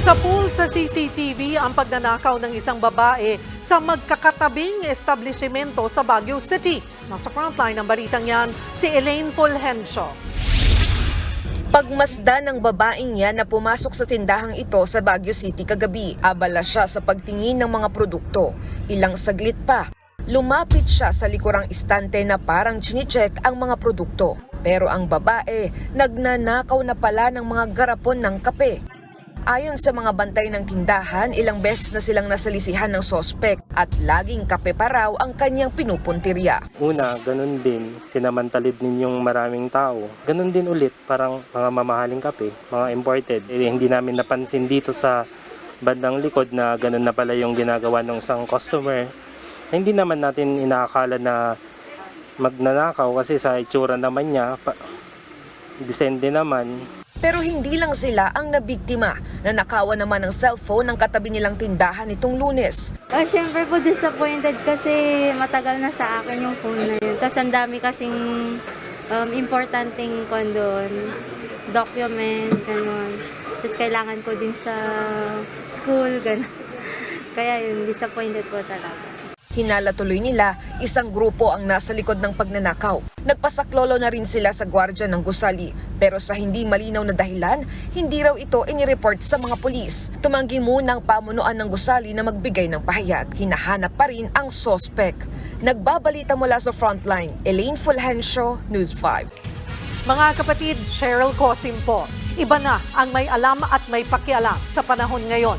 Sa pool sa CCTV ang pagnanakaw ng isang babae sa magkakatabing establishmento sa Baguio City. Nasa frontline ng balitang yan, si Elaine Fulgencio. Pagmasdan ng babaeng yan na pumasok sa tindahang ito sa Baguio City kagabi, abala siya sa pagtingin ng mga produkto. Ilang saglit pa, lumapit siya sa likurang istante na parang chinicheck ang mga produkto. Pero ang babae, nagnanakaw na pala ng mga garapon ng kape. Ayon sa mga bantay ng tindahan, ilang beses na silang nasalisihan ng sospek at laging kape pa raw ang kanyang pinupuntirya. Una, ganun din, sinamantalid ninyong maraming tao. Ganun din ulit, parang mga mamahaling kape, mga imported. Eh, hindi namin napansin dito sa bandang likod na ganun na pala yung ginagawa ng isang customer. Hindi naman natin inaakala na magnanakaw kasi sa itsura naman niya, pa, descende naman, Pero hindi lang sila ang nabiktima na nakawan naman ng cellphone ng katabi nilang tindahan nitong lunes. Ah, syempre po disappointed kasi matagal na sa akin yung phone na yun. Tapos ang dami kasing um, importanteng kon documents, ganun. Tapos kailangan ko din sa school, ganun. Kaya yun, disappointed po talaga. Hinala tuloy nila, isang grupo ang nasa likod ng pagnanakaw. Nagpasaklolo na rin sila sa gwardya ng gusali. Pero sa hindi malinaw na dahilan, hindi raw ito inireport sa mga pulis. Tumanggi muna ang pamunuan ng gusali na magbigay ng pahayag. Hinahanap pa rin ang sospek. Nagbabalita mula sa frontline, Elaine Fulgencio, News 5. Mga kapatid, Cheryl Cosim po. Iba na ang may alam at may pakialam sa panahon ngayon.